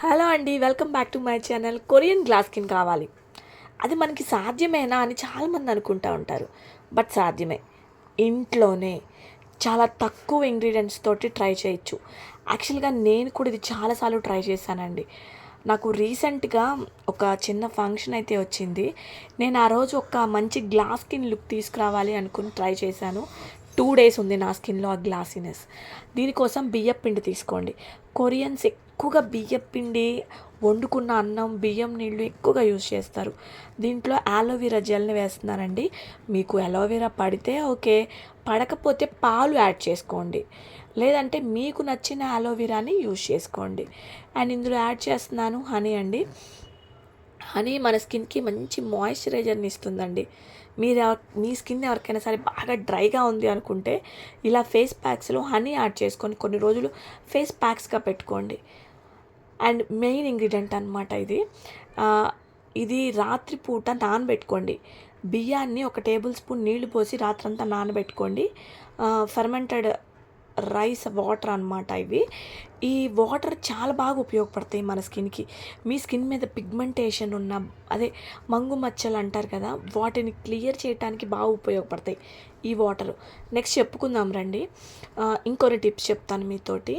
Hello అండి welcome back to my channel. Korean glass skin కావాలి. అది మనకి సాధ్యమేనా అని చాలామంది అనుకుంటూ ఉంటారు. బట్ సాధ్యమే. ఇంట్లోనే చాలా తక్కువ ఇంగ్రీడియంట్స్ తోటి ట్రై చేయొచ్చు. యాక్చువల్గా నేను కూడా ఇది చాలాసార్లు ట్రై చేశానండి. నాకు రీసెంట్గా ఒక చిన్న ఫంక్షన్ అయితే వచ్చింది. నేను ఆ రోజు ఒక మంచి గ్లాస్ స్కిన్ లుక్ తీసుకురావాలి అనుకుని ట్రై చేశాను. టూ డేస్ ఉంది నా స్కిన్లో ఆ గ్లాసీనెస్. దీనికోసం బియ్యం పిండి తీసుకోండి. కొరియన్స్ ఎక్కువగా బియ్యం పిండి వండుకున్న అన్నం బియ్యం నీళ్ళు ఎక్కువగా యూజ్ చేస్తారు. దీంట్లో ఆలోవెరా జెల్ని వేస్తున్నారండి. మీకు అలోవెరా పడితే ఓకే పడకపోతే పాలు యాడ్ చేసుకోండి. లేదంటే మీకు నచ్చిన అలోవెరాని యూజ్ చేసుకోండి. అండ్ ఇందులో యాడ్ చేస్తున్నాను హనీ అండి. హనీ మన స్కిన్కి మంచి మాయిశ్చరైజర్ని ఇస్తుందండి. మీరు మీ స్కిన్ ఎవరికైనా సరే బాగా డ్రైగా ఉంది అనుకుంటే ఇలా ఫేస్ ప్యాక్స్లో హనీ యాడ్ చేసుకొని కొన్ని రోజులు ఫేస్ ప్యాక్స్గా పెట్టుకోండి. అండ్ మెయిన్ ఇంగ్రీడియంట్ అనమాట ఇది. ఇది రాత్రిపూట నానబెట్టుకోండి. బియ్యాన్ని ఒక టేబుల్ స్పూన్ నీళ్ళు పోసి రాత్రంతా నానబెట్టుకోండి. ఫర్మెంటెడ్ రైస్ వాటర్ అన్నమాట ఇవి. ఈ వాటర్ చాలా బాగా ఉపయోగపడతాయి మన స్కిన్కి. మీ స్కిన్ మీద పిగ్మెంటేషన్ ఉన్న అదే మంగు మచ్చలు అంటారు కదా వాటిని క్లియర్ చేయడానికి బాగా ఉపయోగపడతాయి ఈ వాటర్. నెక్స్ట్ చెప్పుకుందాం రండి. ఇంకొన్ని టిప్స్ చెప్తాను మీతోటి.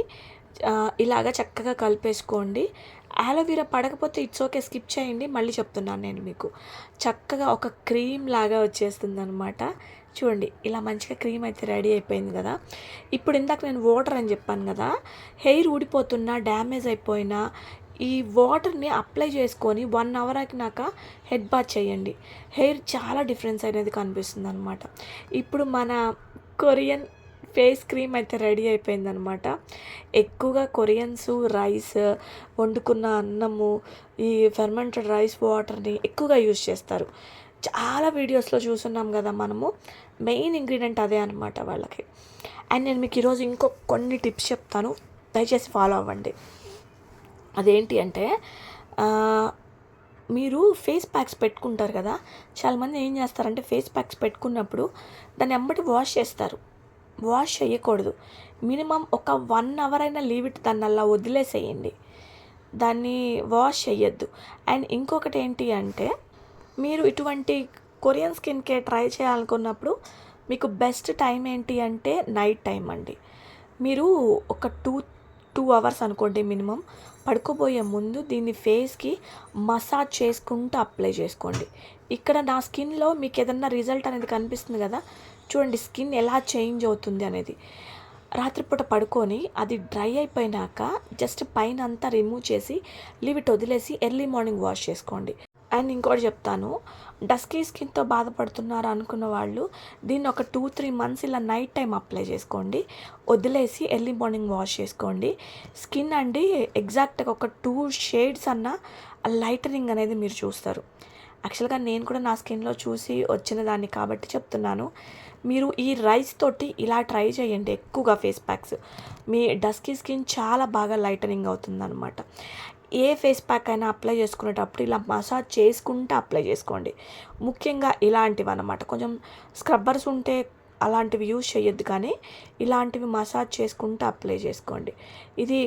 ఇలాగ చక్కగా కలిపేసుకోండి. ఆలోవీరా పడకపోతే ఇట్స్ ఓకే స్కిప్ చేయండి. మళ్ళీ చెప్తున్నాను నేను మీకు. చక్కగా ఒక క్రీమ్ లాగా వచ్చేస్తుంది అనమాట చూడండి ఇలా మంచిగా క్రీమ్ అయితే రెడీ అయిపోయింది కదా. ఇప్పుడు ఇందాక నేను వాటర్ అని చెప్పాను కదా. హెయిర్ ఊడిపోతున్నా డ్యామేజ్ అయిపోయినా ఈ వాటర్ని అప్లై చేసుకొని వన్ అవర్ అయినాక హెడ్ బాత్ చేయండి. హెయిర్ చాలా డిఫరెన్స్ అనేది కనిపిస్తుంది అనమాట ఇప్పుడు మన కొరియన్ ఫేస్ క్రీమ్ అయితే రెడీ అయిపోయిందనమాట. ఎక్కువగా కొరియన్స్ రైస్ వండుకున్న అన్నము ఈ ఫెర్మెంటెడ్ రైస్ వాటర్ని ఎక్కువగా యూజ్ చేస్తారు. చాలా వీడియోస్లో చూస్తున్నాం కదా మనము. మెయిన్ ఇంగ్రీడియంట్ అదే అనమాట వాళ్ళకి. అండ్ నేను మీకు ఈరోజు ఇంకో కొన్ని టిప్స్ చెప్తాను. దయచేసి ఫాలో అవ్వండి. అదేంటి అంటే మీరు ఫేస్ ప్యాక్స్ పెట్టుకుంటారు కదా. చాలామంది ఏం చేస్తారంటే ఫేస్ ప్యాక్స్ పెట్టుకున్నప్పుడు దాన్ని ఎంబటి వాష్ చేస్తారు. వాష్ చేయకూడదు మినిమం ఒక వన్ అవర్ అయినా లీవ్ ఇట్ దాన్ని అలా వదిలేసేయండి. దాన్ని వాష్ చేయొద్దు అండ్ ఇంకొకటి ఏంటి అంటే మీరు ఇటువంటి కొరియన్ స్కిన్ కేర్ ట్రై చేయాలనుకున్నప్పుడు మీకు బెస్ట్ టైం ఏంటి అంటే నైట్ టైం అండి. మీరు ఒక టూ టూ అవర్స్ అనుకోండి మినిమం పడుకోబోయే ముందు దీన్ని ఫేస్కి మసాజ్ చేసుకుంటూ అప్లై చేసుకోండి. ఇక్కడ నా స్కిన్లో మీకు ఏదన్నా రిజల్ట్ అనేది కనిపిస్తుంది కదా చూడండి స్కిన్ ఎలా చేంజ్ అవుతుంది అనేది. రాత్రిపూట పడుకొని అది డ్రై అయిపోయినాక జస్ట్ పైన అంతా రిమూవ్ చేసి లీవ్ ఇట్ వదిలేసి ఎర్లీ మార్నింగ్ వాష్ చేసుకోండి. అండ్ ఇంకోటి చెప్తాను. డస్కీ స్కిన్తో బాధపడుతున్నారు అనుకున్న వాళ్ళు దీన్ని ఒక టూ త్రీ మంత్స్ ఇలా నైట్ టైం అప్లై చేసుకోండి. వదిలేసి ఎర్లీ మార్నింగ్ వాష్ చేసుకోండి. స్కిన్ అండి ఎగ్జాక్ట్గా ఒక టూ షేడ్స్ అన్న లైటనింగ్ అనేది మీరు చూస్తారు. యాక్చువల్గా నేను కూడా నా స్కిన్లో చూసి వచ్చిన దాన్ని కాబట్టి చెప్తున్నాను. మీరు ఈ రైస్ తోటి ఇలా ట్రై చేయండి ఎక్కువగా ఫేస్ ప్యాక్స్. మీ డస్కీ స్కిన్ చాలా బాగా లైటనింగ్ అవుతుందన్నమాట. ఏ ఫేస్ ప్యాక్ అయినా అప్లై చేసుకునేటప్పుడు ఇలా మసాజ్ చేసుకుంటూ అప్లై చేసుకోండి. ముఖ్యంగా ఇలాంటివి అనమాట కొంచెం స్క్రబ్బర్స్ ఉంటే అలాంటివి యూజ్ చేయొద్దు కానీ ఇలాంటివి మసాజ్ చేసుకుంటూ అప్లై చేసుకోండి. ఇది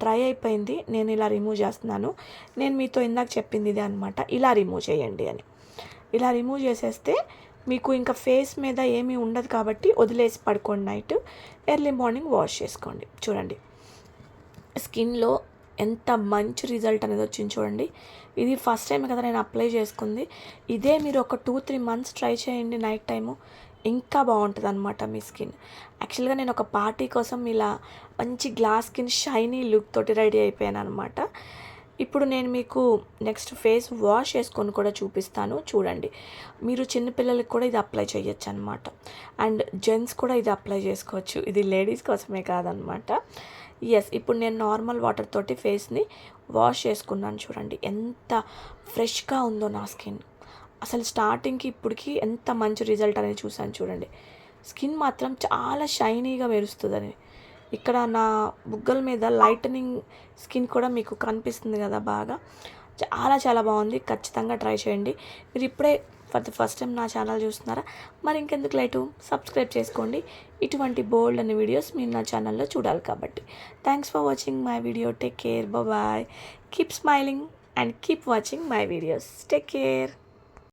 డ్రై అయిపోయింది నేను ఇలా రిమూవ్ చేస్తున్నాను. నేను మీతో ఇందాక చెప్పింది ఇదే అనమాట ఇలా రిమూవ్ చేయండి అని. ఇలా రిమూవ్ చేసేస్తే మీకు ఇంకా ఫేస్ మీద ఏమీ ఉండదు కాబట్టి వదిలేసి పడుకోండి నైట్ ఎర్లీ మార్నింగ్ వాష్ చేసుకోండి. చూడండి. స్కిన్లో ఎంత మంచి రిజల్ట్ అనేది వచ్చింది చూడండి. ఇది ఫస్ట్ టైం కదా నేను అప్లై చేసుకుంది. ఇదే మీరు ఒక టూ త్రీ మంత్స్ ట్రై చేయండి నైట్ టైము ఇంకా బాగుంటుంది అనమాట మీ స్కిన్. యాక్చువల్గా నేను ఒక పార్టీ కోసం ఇలా మంచి గ్లాస్ స్కిన్ షైనీ లుక్ తోటి రెడీ అయిపోయాను అనమాట ఇప్పుడు నేను మీకు నెక్స్ట్ ఫేస్ వాష్ చేసుకొని కూడా చూపిస్తాను. చూడండి. మీరు చిన్నపిల్లలకి కూడా ఇది అప్లై చేయొచ్చు అనమాట అండ్ జెంట్స్ కూడా ఇది అప్లై చేసుకోవచ్చు. ఇది లేడీస్ కోసమే కాదనమాట ఎస్ ఇప్పుడు నేను నార్మల్ వాటర్ తోటి ఫేస్ని వాష్ చేసుకున్నాను చూడండి. ఎంత ఫ్రెష్గా ఉందో నా స్కిన్. అసలు స్టార్టింగ్కి ఇప్పటికి ఎంత మంచి రిజల్ట్ అనేది చూసాను చూడండి. స్కిన్ మాత్రం చాలా షైనీగా మెరుస్తుందని. ఇక్కడ నా బుగ్గల మీద లైటనింగ్ స్కిన్ కూడా మీకు కనిపిస్తుంది కదా బాగా. చాలా చాలా బాగుంది. ఖచ్చితంగా ట్రై చేయండి. మీరు ఇప్పుడే ఫర్ ద ఫస్ట్ టైం నా ఛానల్ చూస్తున్నారా? మరి ఇంకెందుకు లైటు? సబ్స్క్రైబ్ చేసుకోండి. ఇటువంటి బోల్డ్ అనే వీడియోస్ మీరు నా ఛానల్లో చూడాలి కాబట్టి. Thanks for watching my video take care bye keep smiling and keep watching my videos take care